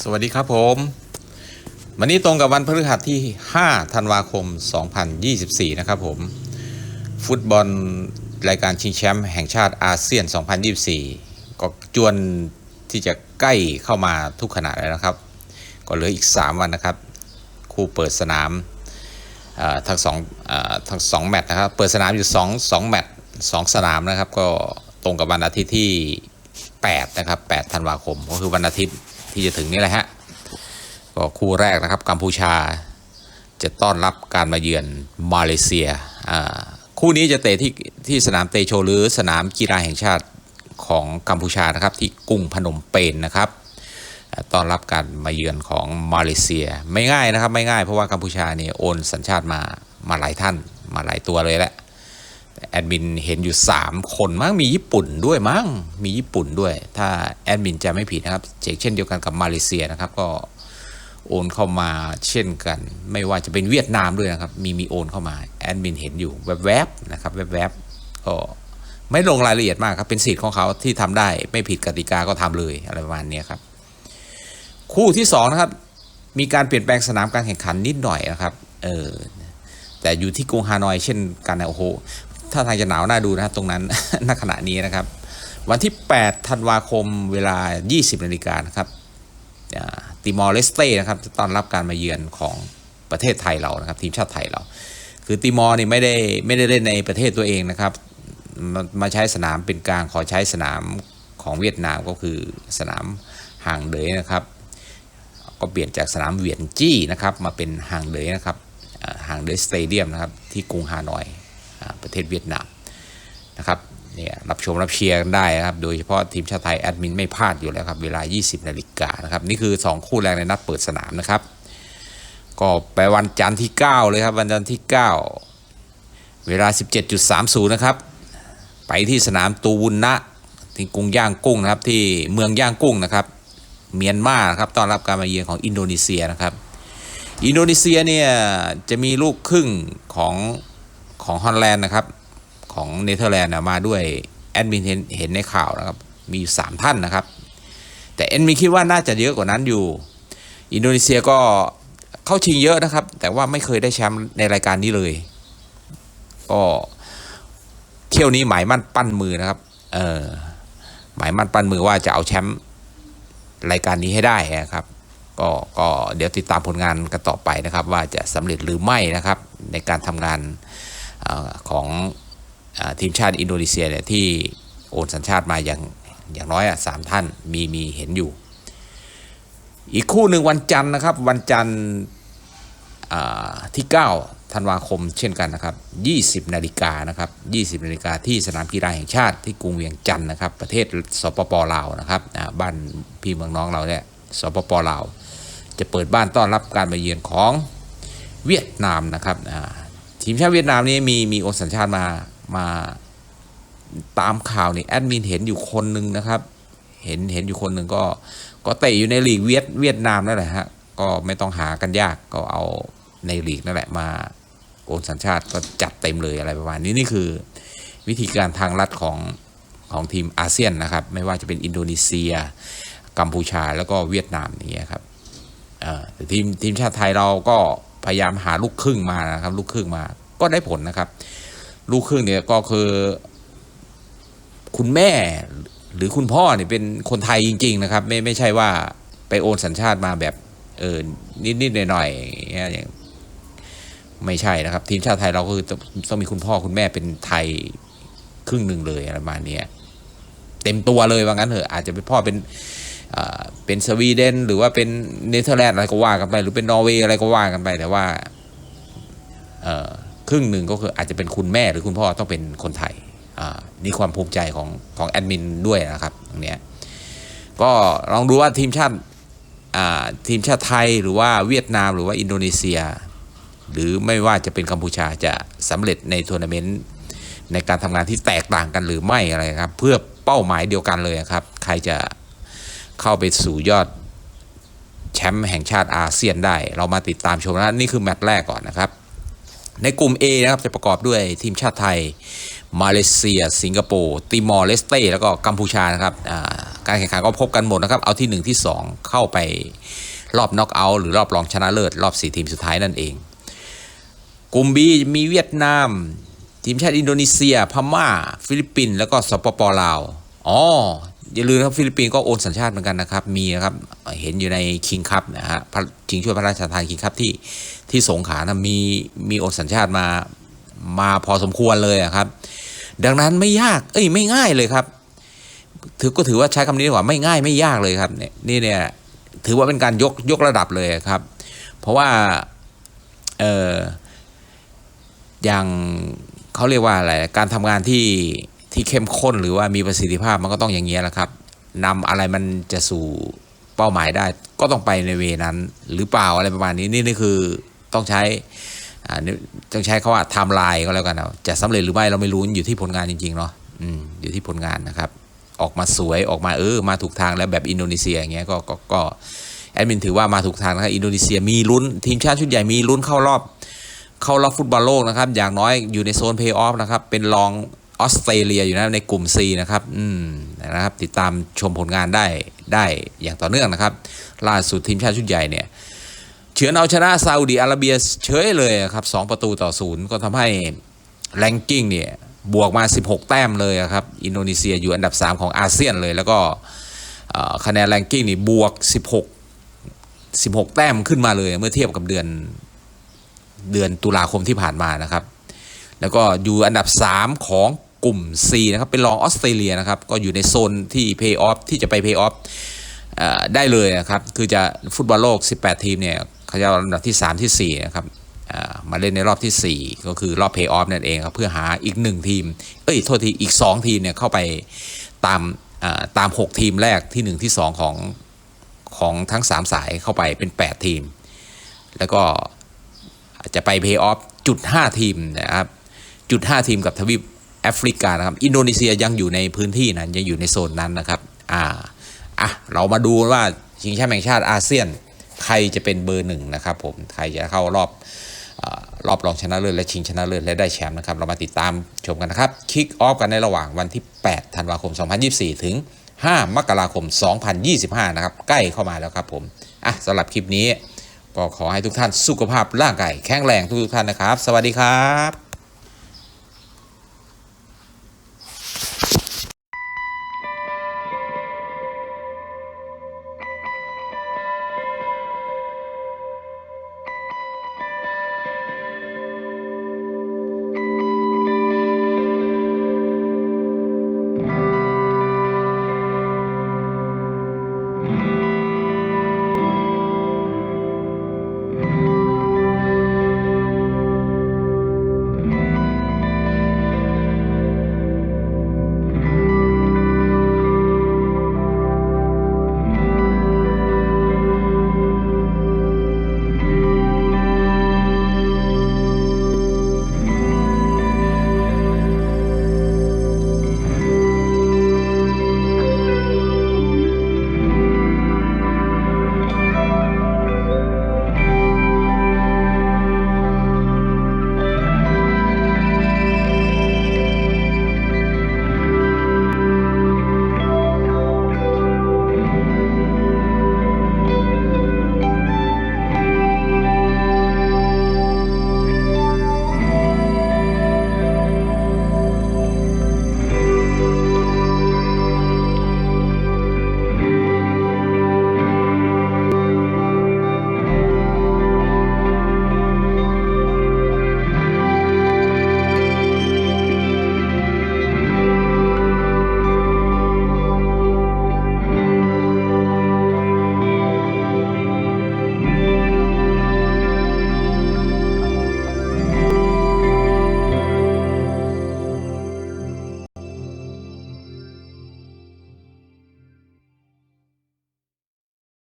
สวัสดีครับผม วันนี้ตรงกับวันพฤหัสที่ 5 ธันวาคม 2024 นะครับผม ฟุตบอลรายการชิงแชมป์แห่งชาติอาเซียน 2024 ก็จวนที่จะใกล้เข้ามาทุกขณะแล้วนะครับ ก็เหลืออีก 3 วันนะครับ คู่เปิดสนามทั้งสองอทั้งสองแมตช์นะครับ เปิดสนามอยู่2 2แมตช์2สนามนะครับ ก็ตรงกับวันอาทิตย์ที่ 8 นะครับ 8 ธันวาคม ก็คือวันอาทิตย์ ที่จะถึงนี่แหละฮะก็คู่แรกนะครับกัมพูชาจะต้อนรับการมาเยือนมาเลเซียอ่าคู่นี้จะเตะที่ที่สนามเตโชหรือสนามกีฬาแห่งชาติของกัมพูชานะครับที่กรุงพนมเปญนะครับต้อนรับการมาเยือนของมาเลเซียไม่ง่ายนะครับไม่ง่ายเพราะว่ากัมพูชาเนี่ยโอนสัญชาติมามาหลายท่านมาหลายตัวเลยแหละ แอดมินเห็นอยู่ 3 คนมั้งมีญี่ปุ่นด้วยมั้งมีญี่ปุ่นด้วย ถ้าแอดมินจะไม่ผิดนะครับเช่นเดียวกันกับมาเลเซียนะครับ ก็โอนเข้ามาเช่นกัน ไม่ว่าจะเป็นเวียดนามด้วยนะครับ มีมีโอนเข้ามาแอดมินเห็นอยู่แวบๆนะครับแวบๆก็ไม่ลงรายละเอียดมากครับเป็นสิทธิ์ของเขาที่ทำได้ไม่ผิดกติกาก็ทำเลยอะไรประมาณนี้ครับ คู่ที่สองนะครับมีการเปลี่ยนแปลงสนามการแข่งขันนิดหน่อยนะครับเออแต่อยู่ที่กรุงฮานอยเช่นกันนะโอ้โห ถ้าทางจะหนาวน่าดูนะตรงนั้นณขณะนี้นะครับ วันที่ 8 ธันวาคมเวลา 20นาฬิกานะครับติมอร์เลสเต้นะครับจะต้อนรับการมาเยือนของประเทศไทยเรานะครับ ทีมชาติไทยเรา คือติมอร์นี่ไม่ได้ไม่ได้เล่นในประเทศตัวเองนะครับมามาใช้สนามเป็นกลางขอใช้สนามของเวียดนามก็คือสนามห่างเดยนะครับ ก็เปลี่ยนจากสนามเวียนจี้นะครับมาเป็นห่างเดยนะครับห่างเดยสเตเดียมนะครับที่กรุงฮานอย ประเทศเวียดนามนะครับเนี่ยรับชมรับเชียร์กันได้นะครับ โดยเฉพาะทีมชาติไทยแอดมินไม่พลาดอยู่แล้วครับ เวลา 20 นาฬิกานะครับ นี่คือ 2 คู่แรกในนัดเปิดสนามนะครับ ก็ไปวันจันทร์ที่ 9 เลยครับ วันจันทร์ที่ 9 เวลา 17.30 นะครับ ไปที่สนามตูวุนนะที่กรุงย่างกุ้งนะครับ ที่เมืองย่างกุ้งนะครับ เมียนมาครับต้อนรับการมาเยือนของอินโดนีเซียนะครับ อินโดนีเซียเนี่ยจะมีลูกครึ่งของ ของฮอลแลนด์นะครับ ของเนเธอร์แลนด์มาด้วยแอดมินเห็นในข่าวนะครับ มีอยู่สามท่านนะครับ แต่แอดมินคิดว่าน่าจะเยอะกว่านั้นอยู่ อินโดนีเซียก็เข้าชิงเยอะนะครับ แต่ว่าไม่เคยได้แชมป์ในรายการนี้เลย ก็เที่ยวนี้หมายมั่นปั้นมือนะครับ เออหมายมั่นปั้นมือว่าจะเอาแชมป์รายการนี้ให้ได้นะครับ ก็ก็เดี๋ยวติดตามผลงานกันต่อไปนะครับ ว่าจะสำเร็จหรือไม่นะครับ ในการทำงาน ของอทีมชาติอินโดนีเซียเนี่ยที่โอนสัญชาติมาอย่างอย่างน้อยอะสามท่านมีมีเห็นอยู่ อีกคู่หนึ่งวันจันทร์นะครับ วันจันทร์อ่าที่ 9 ธันวาคมเช่นกันนะครับ 20 นาฬิกานะครับ 20 นาฬิกาที่สนามกีฬาแห่งชาติที่กรุงเวียงจันทร์นะครับ ประเทศสปปลาวนะครับบ้านพี่เมืองน้องเราเนี่ยสปปลาว จะเปิดบ้านต้อนรับการมาเยือนของเวียดนามนะครับ ทีมชาติเวียดนามนี้มีมีโอนสัญชาติมามาตามข่าวนี่แอดมินเห็นอยู่คนหนึ่งนะครับ เห็นเห็นอยู่คนหนึ่งก็ ก็เตะอยู่ในลีกเวียดเวียดนามนั่นแหละฮะก็ไม่ต้องหากันยากก็เอาในลีกนั่นแหละมาโอนสัญชาติก็จัดเต็มเลยอะไรประมาณนี้นี่คือ วิธีการทางลัดของของทีมอาเซียนนะครับ ไม่ว่าจะเป็นอินโดนีเซีย กัมพูชาแล้วก็เวียดนามอย่างเงี้ยครับแต่ทีมทีมชาติไทยเราก็ พยายามหาลูกครึ่งมานะครับลูกครึ่งมาก็ได้ผลนะครับ ลูกครึ่งเนี่ยก็คือคุณแม่หรือคุณพ่อเนี่ยเป็นคนไทยจริง ๆ นะครับ ไม่ไม่ใช่ว่าไปโอนสัญชาติมาแบบเออนิดๆหน่อยๆอย่างเงี้ยอย่างไม่ใช่นะครับ ทีมชาติไทยเราก็คือต้องมีคุณพ่อคุณแม่เป็นไทยครึ่งหนึ่งเลยอะไรประมาณนี้เต็มตัวเลยว่างั้นเถอะอาจจะเป็นพ่อเป็น เป็นสวีเดนหรือว่าเป็นเนเธอร์แลนด์อะไรก็ว่ากันไป หรือเป็นนอร์เวย์อะไรก็ว่ากันไปแต่ว่าครึ่งหนึ่งก็คืออาจจะเป็นคุณแม่หรือคุณพ่อต้องเป็นคนไทยนี่ความภูมิใจของของแอดมินด้วยนะครับตรงนี้ก็ลองดูว่าทีมชาติทีมชาติไทยหรือว่าเวียดนามหรือว่าอินโดนีเซีย หรือไม่ว่าจะเป็นกัมพูชาจะสำเร็จในทัวร์นาเมนต์ในการทำงานที่แตกต่างกันหรือไม่อะไรครับ เพื่อเป้าหมายเดียวกันเลยครับ ใครจะ เข้าไปสู่ยอดแชมป์แห่งชาติอาเซียนได้ เรามาติดตามชมนะนี่คือแมตช์แรกก่อนนะครับ ในกลุ่ม A นะครับจะประกอบด้วยทีมชาติไทย มาเลเซีย สิงคโปร์ติมอร์เลสเต้แล้วก็กัมพูชานะครับการแข่งขันก็พบกันหมดนะครับ เอาที่ 1 ที่ 2 เข้าไปรอบน็อกเอาท์หรือรอบรองชนะเลิศรอบ 4 ทีมสุดท้ายนั่นเอง กลุ่ม B มีเวียดนาม ทีมชาติอินโดนีเซีย พม่า ฟิลิปปินส์แล้วก็สปปลาวอ๋อ อย่าลืมนะครับฟิลิปปินส์ก็โอนสัญชาติเหมือนกันนะครับ มีนะครับเห็นอยู่ในคิงคัพนะฮะชิงช่วยพระราชทานคิงคัพที่ที่สงขลานะมีมีโอนสัญชาติมามาพอสมควรเลยอะครับ ดังนั้นไม่ยากเอ้ยไม่ง่ายเลยครับ ถือก็ถือว่าใช้คำนี้ดีกว่าไม่ง่ายไม่ยากเลยครับเนี่ยนี่เนี่ยถือว่าเป็นการยกยกระดับเลยครับ เพราะว่าเอออย่างเขาเรียกว่าอะไรการทำงานที่ ที่เข้มข้นหรือว่ามีประสิทธิภาพมันก็ต้องอย่างนี้ยแหละครับนำอะไรมันจะสู่เป้าหมายได้ก็ต้องไปในเวนั้น หรือเปล่าอะไรประมาณนี้นี่นี่คือต้องใช้ต้องใช้คาว่าไทม์ไลน์ก็แล้วกันนะจะสำเร็จหรือไม่เราไม่รู้อยู่ที่ผลงานจริงๆเนาะอืมอยู่ที่ผลงานนะครับ ออกมาสวยออกมาเออมาถูกทางแล้วแบบอินโดนีเซียอย่างเงี้ยก็ก็ก็แอดมินถือว่ามาถูกทางนะครับอินโดนีเซียมีลุ้นทีมชาติชุดใหญ่มีลุ้นเข้ารอบ เข้ารอบฟุตบอลโลกนะครับ อย่างน้อยอยู่ในโซนเพย์ออฟนะครับเป็นรอง ออสเตรเลียอยู่นะในกลุ่ม C นะครับอืมนะครับติดตามชมผลงานได้ได้อย่างต่อเนื่องนะครับ ล่าสุดทีมชาติชุดใหญ่เนี่ยเฉือนเอาชนะซาอุดีอาระเบียเฉยเลยครับสองประตูต่อศูนย์ก็ทำให้แรงกิ้งเนี่ยบวกมา 16 แต้มเลยครับ อินโดนีเซียอยู่อันดับ 3 ของอาเซียนเลย แล้วก็คะแนนแรงกิ้งนี่บวก 16 16 แต้มขึ้นมาเลย เมื่อเทียบกับเดือนเดือนตุลาคมที่ผ่านมานะครับ แล้วก็อยู่อันดับ 3 ของ กลุ่ม C นะครับเป็นรองออสเตรเลียนะครับก็อยู่ในโซนที่เพย์ออฟที่จะไปเพย์ออฟได้เลยนะครับคือจะฟุตบอลโลก 18 ทีมเนี่ยเขาจะเอาอันดับที่ 3 ที่ 4 นะครับมาเล่นในรอบทีสี่ 4 ก็คือรอบเพย์ออฟนั่นเองครับเพื่อหาอีก 1 ทีม เอ้ยโทษทีอีก 2 ทีมเนี่ยเข้าไปตามตาม 6 ทีมแรกที่ 1 ที่ 2 ของของทั้ง 3 สายเข้าไปเป็น 8 ทีม แล้วก็จะไปเพย์ออฟจุด 5 ทีมนะครับจุด 5 ทีมกับทวีป แอฟริกานะครับ อินโดนีเซียยังอยู่ในพื้นที่นั้นยังอยู่ในโซนนั้นนะครับ อ่า อะ เรามาดูว่าชิงแชมป์แห่งชาติอาเซียนใครจะเป็นเบอร์หนึ่งนะครับผม ใครจะเข้ารอบรอบรองชนะเลิศและชิงชนะเลิศและได้แชมป์นะครับ เรามาติดตามชมกันนะครับ คิกออฟกันในระหว่างวันที่ 8 ธันวาคม 2024 ถึง 5 มกราคม 2025 นะครับ ใกล้เข้ามาแล้วครับผม อะสำหรับคลิปนี้ ก็ขอให้ทุกท่านสุขภาพร่างกายแข็งแรงทุกท่านนะครับ สวัสดีครับ